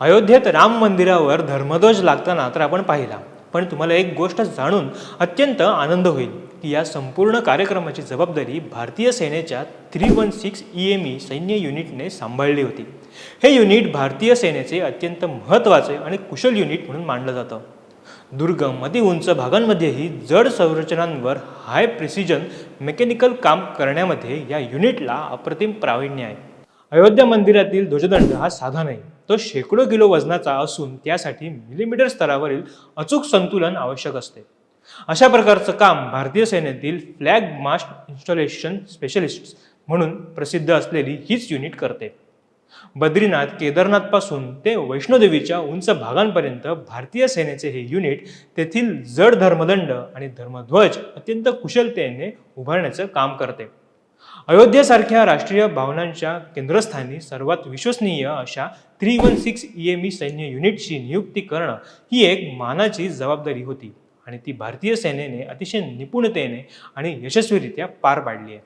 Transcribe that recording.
अयोध्येत राम मंदिरावर धर्मध्वज लागताना तर आपण पाहिला. पण तुम्हाला एक गोष्ट जाणून अत्यंत आनंद होईल की या संपूर्ण कार्यक्रमाची जबाबदारी भारतीय सेनेच्या three one six E M E सैन्य युनिटने सांभाळली होती. हे युनिट भारतीय सेनेचे अत्यंत महत्त्वाचे आणि कुशल युनिट म्हणून मानलं जातं. दुर्गम अति उंच भागांमध्येही जड संरचनांवर हाय प्रिसिजन मेकॅनिकल काम करण्यामध्ये या युनिटला अप्रतिम प्रावीण्य आहे. अयोध्या मंदिरातील ध्वजदंड हा साधा नाही तो शेकडो किलो वजनाचा असून त्यासाठी मिलीमीटर स्तरावरील अचूक संतुलन आवश्यक असते. अशा प्रकारचं काम भारतीय सेनेतील फ्लॅग मास्ट इन्स्टॉलेशन स्पेशलिस्ट म्हणून प्रसिद्ध असलेली हीच युनिट करते. बद्रीनाथ केदारनाथपासून ते वैष्णोदेवीच्या उंच भागांपर्यंत भारतीय सेनेचे हे युनिट तेथील जड धर्मदंड आणि धर्मध्वज अत्यंत कुशलतेने उभारण्याचं काम करते. अयोध्येसारख्या राष्ट्रीय भावनांच्या केंद्रस्थानी सर्वात विश्वसनीय अशा three one six E M E सैन्य युनिटची नियुक्ती करणं ही एक मानाची जबाबदारी होती आणि ती भारतीय सेनेने अतिशय निपुणतेने आणि यशस्वीरित्या पार पाडली आहे.